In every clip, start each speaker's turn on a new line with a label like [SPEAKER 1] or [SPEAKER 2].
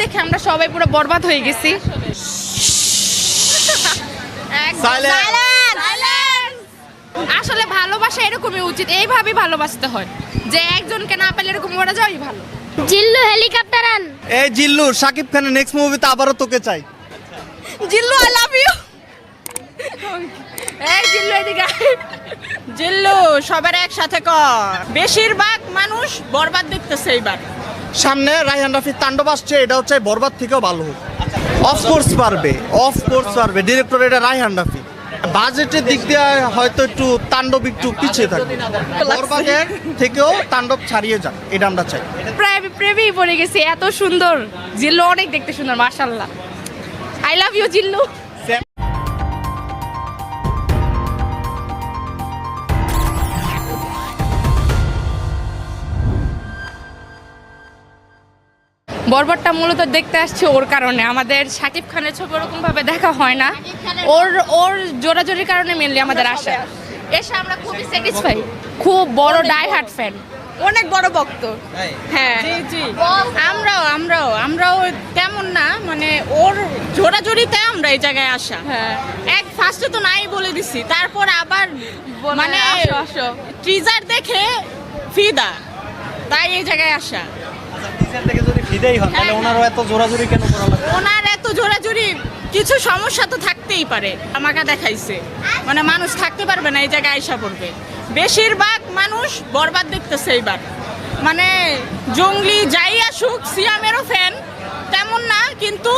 [SPEAKER 1] দেখে আমরা সবাই পুরো বরবাদ হয়ে গেছি! আসলে ভালোবাসা এরকমই উচিত এইভাবেই ভালোবাসতে হয়। যে একজনকে না পেলে এরকম করা যাওয়াই ভালো।
[SPEAKER 2] জিল্লু হেলিকপ্টার আন।
[SPEAKER 3] এই জিল্লু শাকিব খানের নেক্সট মুভিতে আবারও তোকে চাই।
[SPEAKER 1] জিল্লু আই লাভ ইউ এই জিল্লু এদিকে।
[SPEAKER 4] জিল্লু সবার একসাথে কর। বেশিরভাগ মানুষ বরবাদ দেখতেছে এইবার।
[SPEAKER 3] সামনে রায়হান রাফির তাণ্ডব আসছে এটা হচ্ছে বরবাদ থেকেও ভালো। হোক অফকোর্স পারবে অফকোর্স পারবে। ডিরেক্টর এটা রায়হান রাফি। বাজেটের দিক দিয়ে হয়তো একটু তাণ্ডব একটু পিছিয়ে থাকবে। বরবাদের থেকেও তাণ্ডব ছাড়িয়ে যাক এটা আমরা চাই।
[SPEAKER 1] প্রায় প্রেমেই পড়ে গেছি এত সুন্দর। জিল্লু অনেক দেখতে সুন্দর মাশাল্লাহ আই লাভ ইউ জিল্লু। বরবারটা মূলত দেখতে আসছে ওর কারণে। আমাদের শাকিব খানের ছবি ওরকম ভাবে দেখা হয় না। ওর ওর জোরাজোরির কারণে মেনলি আমাদের আসা। এসে আমরা খুবই স্যাটিসফাই খুব বড় ডাই হার্ট ফ্যান
[SPEAKER 4] অনেক বড় ভক্ত। হ্যাঁ। জি জি। আমরাও আমরাও আমরাও তেমন না মানে ওর জোরাজোরিতে আমরা এই জায়গায় আসা।
[SPEAKER 1] হ্যাঁ।
[SPEAKER 4] এক ফার্স্টে তো নাই বলে দিছি তারপর আবার মানে। ট্রিজার দেখে ফিদা তাই এই জায়গায় আসা।
[SPEAKER 3] ফিদেই হয় তাহলে ওনারও এত জোরাজোরি কেন করা লাগে
[SPEAKER 4] ওনার এত জোরাজুরি কিছু সমস্যা তো থাকতেই পারে আমাকে দেখাইছে। মানে মানুষ থাকতে পারবে না এই জায়গায় আইসা পড়বে। বেশিরভাগ মানুষ বরবাদ দেখতেছে এইবার। মানে জঙ্গলি যাই আসুক সিয়ামেরও ফ্যান তেমন না কিন্তু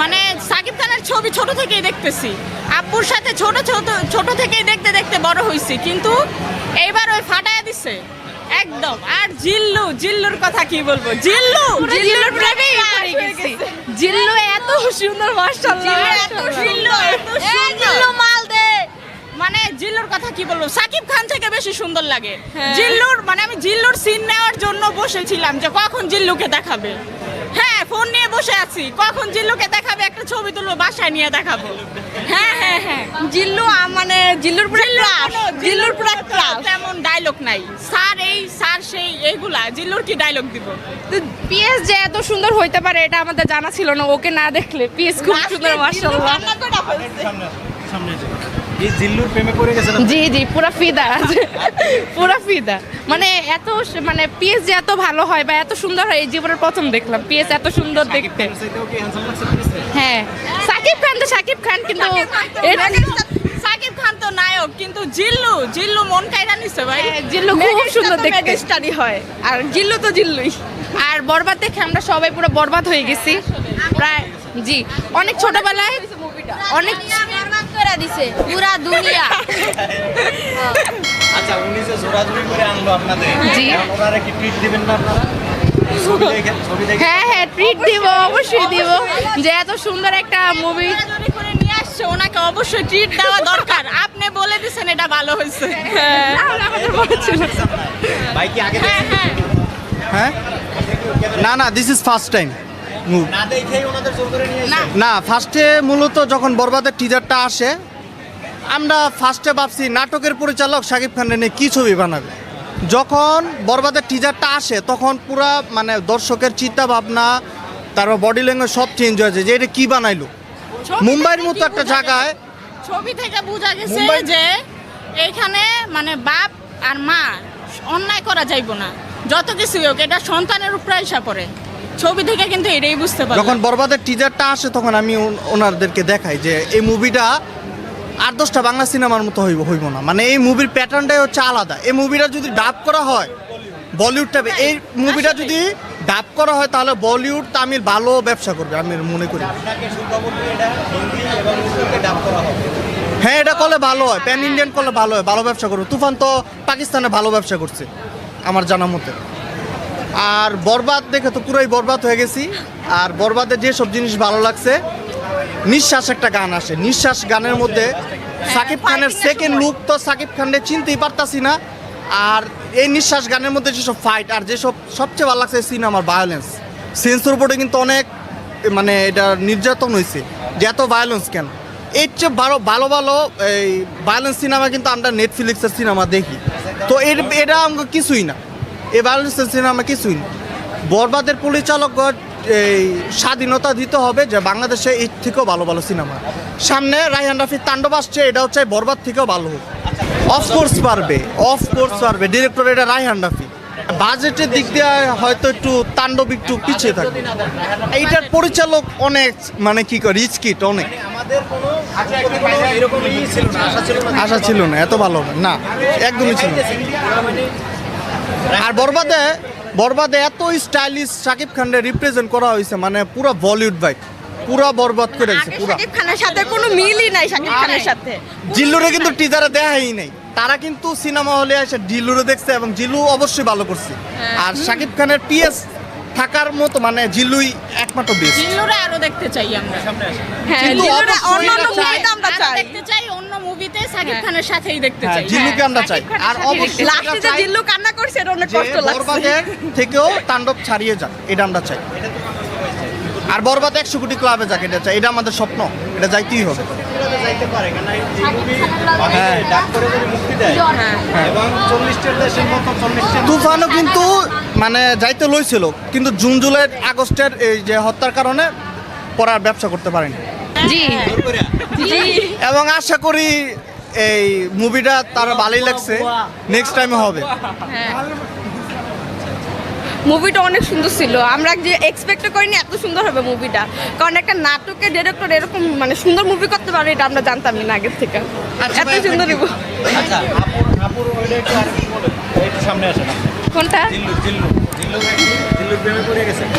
[SPEAKER 4] মানে সাকিব খানের ছবি ছোট থেকেই দেখতেছি। আব্বুর সাথে ছোট ছোট ছোট থেকেই দেখতে দেখতে বড় হয়েছি কিন্তু এইবার ওই ফাটায় দিছে। একদম। আর জিল্লু জিল্লুর কথা কি বলব? জিল্লু!
[SPEAKER 1] জিল্লুর পড়ে গেছি। জিল্লু এত সুন্দর মাশাআল্লাহ
[SPEAKER 4] জিল্লু এত সুন্দর। মানে জিল্লুর কথা কি বলব? সাকিব খান থেকে বেশি সুন্দর লাগে।
[SPEAKER 1] হ্যাঁ।
[SPEAKER 4] জিল্লুর মানে আমি জিল্লুর সিন নেওয়ার জন্য বসেছিলাম যে কখন জিল্লুকে দেখাবে। হ্যাঁ ফোন নিয়ে বসে আছি। কখন জিল্লুকে দেখাবে একটা ছবি তুলবো বাসায় নিয়ে দেখাবো। হ্যাঁ হ্যাঁ হ্যাঁ।
[SPEAKER 1] জিল্লু মানে জিল্লুর পুরো জিল্লুর পুরো
[SPEAKER 4] তেমন ডায়লগ নাই। স্যার এই স্যার সেই এইগুলা জিল্লুর কি ডায়লগ দিব?
[SPEAKER 1] পিএস যে এত সুন্দর হইতে পারে এটা আমাদের জানা ছিল না ওকে না দেখলে পিএস খুব সুন্দর মাশাআল্লাহ।
[SPEAKER 4] করে ফেলছে।
[SPEAKER 3] এই জিল্লুর প্রেমে পড়ে গেছে
[SPEAKER 1] জি জি পুরা ফিদা। পুরা ফিদা। মানে এত মানে পিএস যে এত ভালো হয় বা এত সুন্দর হয় এই জীবনের প্রথম দেখলাম। পিএস এত সুন্দর দেখতে। হ্যাঁ। সাকিব খান তো সাকিব খান কিন্তু
[SPEAKER 4] সাকিব খান তো নায়ক কিন্তু জিল্লু জিল্লু মন কাইরা নিছে ভাই।
[SPEAKER 1] হ্যাঁ, জিল্লু খুব সুন্দর দেখতে।
[SPEAKER 4] স্টাডি হয়।
[SPEAKER 1] আর জিল্লু তো জিল্লুই। আর বরবাদ দেখে আমরা সবাই পুরো বরবাদ হয়ে গেছি। প্রায় জি। অনেক ছোটবেলায় অনেক
[SPEAKER 2] করে দিছে পুরা দুনিয়া।
[SPEAKER 3] আচ্ছা উনি যে জোরাজোরি করে আনলো আপনাদের
[SPEAKER 1] জি।
[SPEAKER 3] ওনারা কি ট্রিট দিবেন না আপনারা?
[SPEAKER 1] হ্যাঁ হ্যাঁ ট্রিট দিব অবশ্যই দিব। যে এত সুন্দর একটা মুভি
[SPEAKER 4] করে নিয়ে আসছে ওনাকে অবশ্যই ট্রিট দেওয়া দরকার। আপনি বলে দিছেন এটা ভালো হয়েছে।
[SPEAKER 1] ছিল
[SPEAKER 3] ভাই কি আগে
[SPEAKER 4] হ্যাঁ হ্যাঁ।
[SPEAKER 3] হ্যাঁ? না না দিস ইজ ফার্স্ট টাইম
[SPEAKER 5] না
[SPEAKER 3] ফার্স্টে মূলত যখন বরবাদের টিজারটা আসে আমরা ফার্স্টে ভাবছি নাটকের পরিচালক শাকিব খানের নিয়ে কী ছবি বানাবে। যখন বরবাদের টিজারটা আসে তখন পুরা মানে দর্শকের চিন্তা ভাবনা তারপর বডি ল্যাঙ্গুয়েজ সব চেঞ্জ হয়েছে যে এটা কী বানাইলো। মুম্বাইয়ের মতো একটা জায়গায়
[SPEAKER 4] ছবি থেকে বোঝা গেছে যে এইখানে মানে বাপ আর মা অন্যায় করা যাইব না। যত কিছু হোক এটা সন্তানের উপরে এসে পড়ে। ছবি থেকে কিন্তু এটাই বুঝতে পারলাম।
[SPEAKER 3] যখন বরবাদের টিজারটা আসে তখন আমি ওনাদেরকে দেখাই যে এই মুভিটা আট দশটা বাংলা সিনেমার মতো হইব হইব না। মানে এই মুভির প্যাটার্নটাই হচ্ছে আলাদা। এই মুভিটা যদি ডাব করা হয় বলিউডটা এই মুভিটা যদি ডাব করা হয় তাহলে বলিউড তামিল ভালো ব্যবসা করবে আমি মনে করি।
[SPEAKER 5] আপনাকে সুখবর দিয়ে এটা হিন্দি এবং উর্দুতে ডাব করা হবে।
[SPEAKER 3] হ্যাঁ এটা করলে ভালো হয়। প্যান ইন্ডিয়ান করলে ভালো হয় ভালো ব্যবসা করবে। তুফান তো পাকিস্তানে ভালো ব্যবসা করছে আমার জানা মতে। আর বরবাদ দেখে তো পুরোই বরবাদ হয়ে গেছি। আর বরবাদের যেসব জিনিস ভালো লাগছে নিঃশ্বাস একটা গান আসে। নিঃশ্বাস গানের মধ্যে সাকিব খানের সেকেন্ড লুক তো সাকিব খানের চিনতেই পারতাছি না। আর এই নিঃশ্বাস গানের মধ্যে যেসব ফাইট আর যেসব সবচেয়ে ভালো লাগছে সিনেমার ভায়োলেন্স সেন্সর বোর্ডে কিন্তু অনেক মানে এটা নির্যাতন হয়েছে যে এত ভায়োলেন্স কেন? এর চেয়ে ভালো ভালো ভালো এই ভায়োলেন্স সিনেমা কিন্তু আমরা নেটফ্লিক্সের সিনেমা দেখি। তো এর এটা আমাকে কিছুই না। এই ভায়োলেন্সের সিনেমা কিছুই বরবাদের পরিচালক এই স্বাধীনতা দিতে হবে যে বাংলাদেশে এর থেকেও ভালো ভালো সিনেমা সামনে রায়হান রাফির তাণ্ডব আসছে, এটা হচ্ছে বরবাদ থেকেও ভালো। হোক অফকোর্স পারবে অফকোর্স পারবে। ডিরেক্টর এটা রায়হান রাফি। বাজেটের দিক দিয়ে হয়তো একটু তাণ্ডব একটু পিছিয়ে থাকবে। এইটার পরিচালক অনেক মানে কি করে রিচ কিট অনেক।
[SPEAKER 5] আশা ছিল না,
[SPEAKER 3] এত ভালো না। একদমই ছিল। আর বরবাদে বরবাদে এত স্টাইলিশ শাকিব খানকে রিপ্রেজেন্ট করা হয়েছে মানে পুরো বলিউড বাইক পুরা বরবাদ করে দিয়েছে পুরা।
[SPEAKER 4] শাকিব খানের সাথে কোনো মিলই নাই শাকিব খানের সাথে।
[SPEAKER 3] জিল্লুরে কিন্তু টিজারে দেখাই নাই। তারা কিন্তু সিনেমা হলে এসে জিল্লুরে দেখছে এবং জিল্লু অবশ্যই ভালো করছে। আর শাকিব খানের পিএস থাকার মতো মানে জিল্লুই একমাত্র বেস্ট
[SPEAKER 4] জিল্লুরে আরও দেখতে চাই আমরা। হ্যাঁ জিল্লুরে
[SPEAKER 3] অবশ্যই
[SPEAKER 4] অন্য
[SPEAKER 3] এটা
[SPEAKER 4] মুভিতে আমরা চাই। দেখতে চাই অন্য মুভিতে শাকিব খানের সাথেই দেখতে
[SPEAKER 3] হ্যাঁ
[SPEAKER 4] চাই।
[SPEAKER 3] জিল্লুকে আমরা চাই। আর অবশ্যই
[SPEAKER 4] লাস্টে যে জিল্লু কান্না করছে এটা অনেক কষ্ট লাগছে।
[SPEAKER 3] বরবাদের থেকেও তাণ্ডব ছাড়িয়ে যাক এটা আমরা চাই। আর বরবাদ একশো কোটি ক্লাবে যাক এটা চাই। এটা আমাদের স্বপ্ন এটা যাইতেই হবে।
[SPEAKER 5] যাইতে পারে কারণ এই মুভি
[SPEAKER 3] হ্যাঁ।
[SPEAKER 5] ডাক করে যদি মুক্তি দেয়। এবং চল্লিশটা দেশের মতো চল্লিশটা
[SPEAKER 3] তুফানও কিন্তু মানে যাইতে লইছিল কিন্তু জুন জুলাই আগস্টের এই যে হত্যার কারণে পড়ার ব্যবসা করতে পারেনি।
[SPEAKER 1] জি। জি।
[SPEAKER 3] এবং আশা করি এই মুভিটা তার ভালোই লাগছে নেক্সট টাইমে হবে।
[SPEAKER 6] মুভিটা অনেক সুন্দর ছিল। আমরা যে এক্সপেক্ট করিনি এত সুন্দর হবে মুভিটা কারণ একটা নাটকে ডিরেক্টর এরকম মানে সুন্দর মুভি করতে পারে এটা আমরা জানতামই না আগের থেকে।
[SPEAKER 3] আচ্ছা
[SPEAKER 6] এত সুন্দর.
[SPEAKER 5] আচ্ছা সামনে
[SPEAKER 1] কোনটা?
[SPEAKER 5] জিল্লু জিল্লু।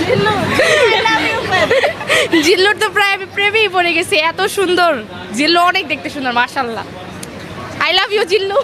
[SPEAKER 5] জিল্লু জিল্লুর
[SPEAKER 1] তো প্রায় আমি প্রেমেই পড়ে গেছি এত সুন্দর। জিল্লু অনেক দেখতে সুন্দর মার্শাল্লাহ আই লাভ ইউ জিল্লু।